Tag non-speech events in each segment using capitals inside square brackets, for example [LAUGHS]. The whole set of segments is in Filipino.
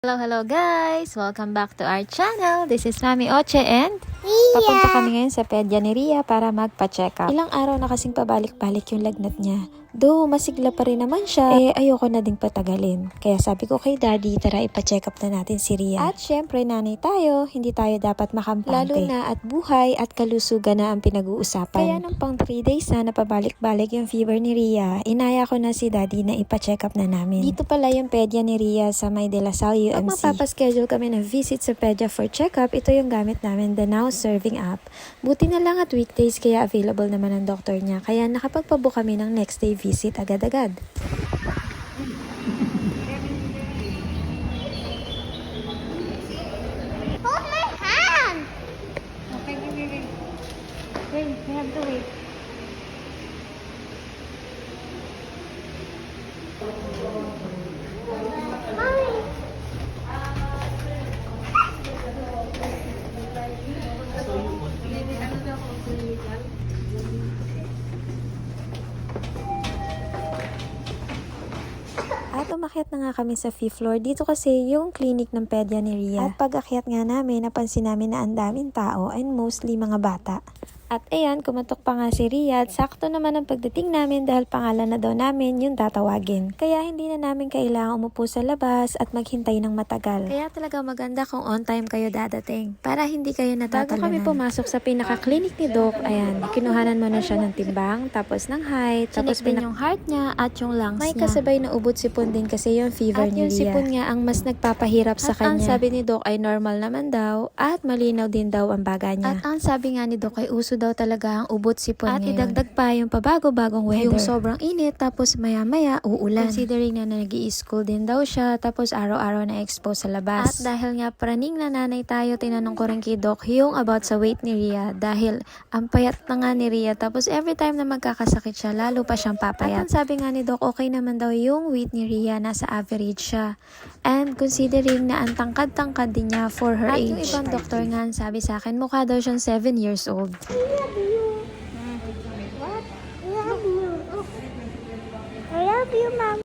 Hello, hello guys! Welcome back to our channel. This is Mami Oche and papunta kami ngayon sa pedya ni Ria para magpa-check up. Ilang araw na kasing pabalik-balik yung lagnat niya. Though masigla pa rin naman siya, eh ayoko na ding patagalin. Kaya sabi ko kay daddy, tara ipa-check up na natin si Ria. At syempre nanay tayo, hindi tayo dapat makampante. Lalo na at buhay at kalusugan na ang pinag-uusapan. Kaya nung pang 3 days na napabalik-balik yung fever ni Ria, inaya ko na si daddy na ipa-check up na namin. Dito pala yung pedya ni Ria sa May de la Salle UMC. Pag mapapaschedule kami ng visit sa pedya for check-up, ito yung gamit namin, the Now Serving app. Buti na lang at weekdays kaya available naman ang doktor niya. Kaya nakapagpabook kami ng next day visit agad-agad. Umakyat na nga kami sa fifth floor. Dito kasi yung clinic ng pedya ni Ria. At pag akyat nga namin, napansin namin na ang daming tao and mostly mga bata. At ayan, kumatok pa nga si Ria at sakto naman ang pagdating namin dahil pangalan na daw namin yung tatawagin. Kaya hindi na namin kailangan umupo sa labas at maghintay ng matagal. Kaya talaga maganda kung on time kayo dadating para hindi kayo natatalunan. Bago kami pumasok sa pinaka-clinic ni Doc, ayan, kinuhanan mo na siya ng timbang, tapos ng height, tapos din yung heart niya at yung lungs May niya. kasabay na ubot sipon din kasi yung fever At ni yung Ria. sipon niya ang mas nagpapahirap sa At ang kanya. sabi ni Doc ay normal naman daw at malinaw din daw ang baga niya. At ang sabi nga ni Doc ay uso daw talaga ang ubot sipon At ngayon. idagdag pa yung pabago-bagong weather. Yung sobrang init tapos maya-maya uulan. Considering na nag school din daw siya tapos araw-araw na expose sa labas. At dahil nga praning na nanay tayo, tinanong ko rin kay Doc yung about sa weight ni Ria dahil ang payat na nga ni Ria tapos every time na magkakasakit siya, lalo pa siyang papayat. At ang sabi nga ni Doc, okay naman daw yung weight ni Ria, nasa average siya. And considering na ang tangkad-tangkad din niya for her At age. yung yung ibang doktor nga sabi sa akin, mukha daw siyang 7 years old. What? I love you. I love you, Mom.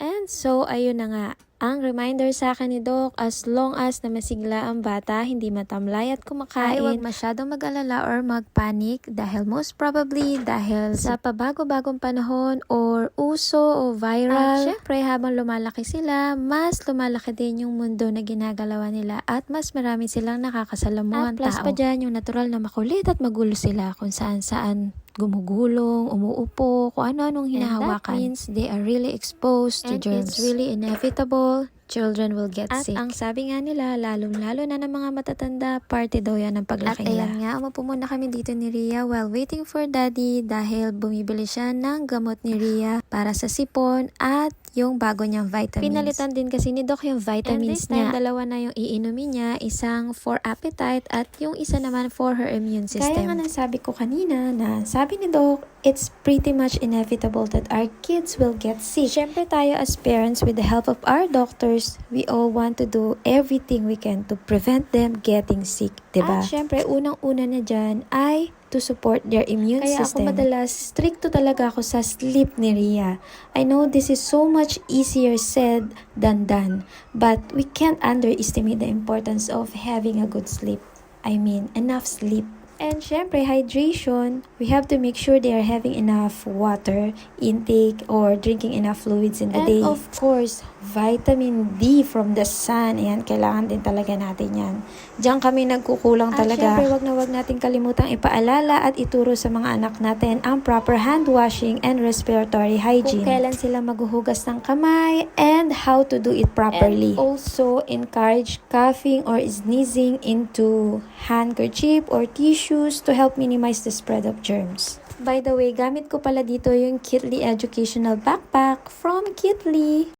And so, ayun na nga. Ang reminder sa akin ni Doc, as long as na masigla ang bata, hindi matamlay at kumakain, ay huwag masyadong mag-alala or mag-panic dahil most probably dahil sa pabago-bagong panahon or uso o viral. At syempre, habang lumalaki sila, mas lumalaki din yung mundo na ginagalawa nila at mas marami silang nakakasalamuhan At plus tao. pa dyan, yung natural na makulit at magulo sila kung saan-saan gumugulong, umuupo, kung ano-anong hinahawakan. And that means they are really exposed to And germs. it's really inevitable. Children will get At sick. ang sabi nga nila, lalong-lalo na ng mga matatanda, party daw yan ng paglaki At nila. ayan nga, umupo muna kami dito ni Ria while waiting for daddy dahil bumibili siya ng gamot ni Ria para sa sipon at yung bago niyang vitamins. Pinalitan din kasi ni Doc yung vitamins And this time, niya. Dalawa na yung iinumin niya, isang for appetite at yung isa naman for her immune system. Kaya nga nasabi ko kanina na sabi ni Doc, it's pretty much inevitable that our kids will get sick. Siyempre tayo as parents with the help of our doctors, we all want to do everything we can to prevent them getting sick, 'di ba? At syempre unang-una na diyan ay to support their immune Kaya ako system. madalas stricto talaga ako sa sleep ni Ria. I know this is so much easier said than done, but we can't underestimate the importance of having a good sleep. I mean, enough sleep. And syempre, hydration, we have to make sure they are having enough water intake or drinking enough fluids in the And day. of course, vitamin D from the sun. Ayan, kailangan din talaga natin yan. Diyan kami nagkukulang At talaga. syempre, wag na wag natin kalimutang ipaalala at ituro sa mga anak natin ang proper hand washing and respiratory hygiene. Kung kailan sila maghuhugas ng kamay and how to do it properly. And also, encourage coughing or sneezing into handkerchief or tissues to help minimize the spread of germs. By the way, gamit ko pala dito yung Kitly Educational Backpack from Kitly.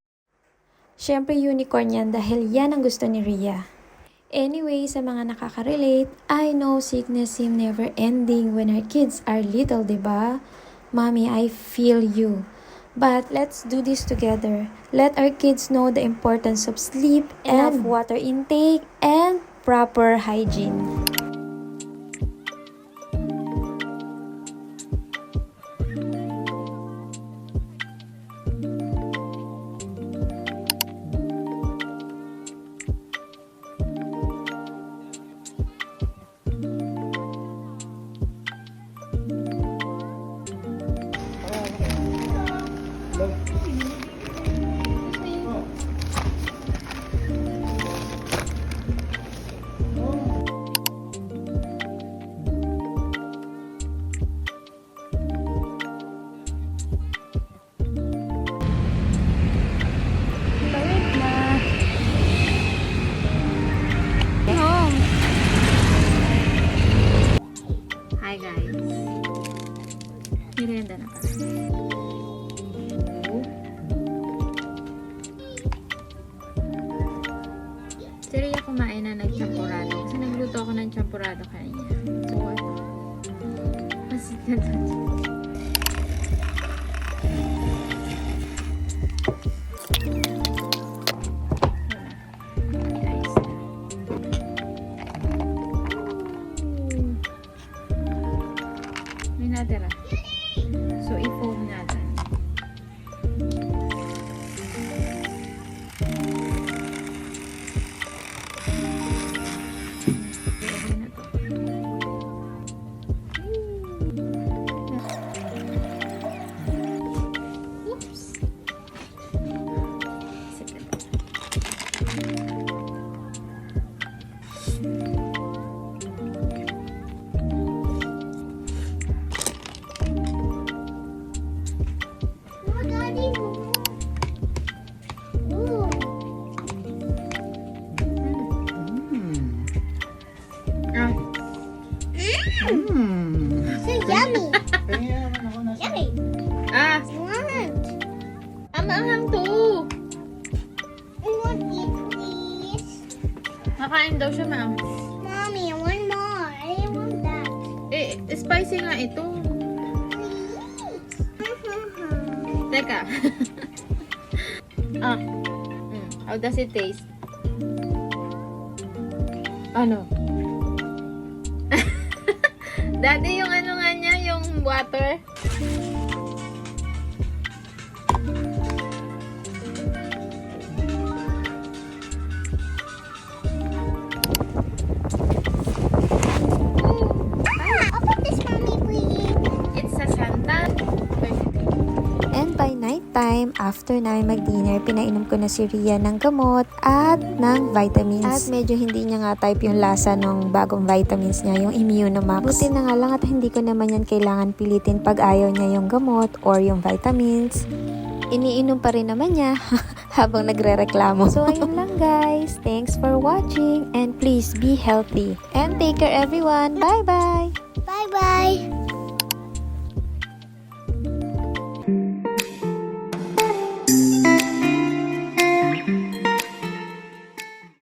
Siyempre unicorn yan dahil yan ang gusto ni Ria. Anyway, sa mga nakaka-relate, I know sickness seem never ending when our kids are little, 'di ba? Mommy, I feel you. But let's do this together. Let our kids know the importance of sleep, enough And- water intake, and proper hygiene. Ng champurado kanina. So, ano? Mas Ayos Kakain daw siya, ma'am. Mommy, want more. I didn't want that. Eh, spicy nga ito. [LAUGHS] Teka. ah. Mm, how does it taste? Ano? [LAUGHS] Dati yung ano nga niya, yung water. Time, after namin mag-dinner, pinainom ko na si Ria ng gamot at ng vitamins. At medyo hindi niya nga type yung lasa ng bagong vitamins niya, yung Immunomax. Buti na nga lang at hindi ko naman yan kailangan pilitin pag ayaw niya yung gamot or yung vitamins. Iniinom pa rin naman niya [LAUGHS] habang nagre-reklamo. So ayun lang guys. Thanks for watching and please be healthy. And take care everyone. Bye-bye! Bye-bye.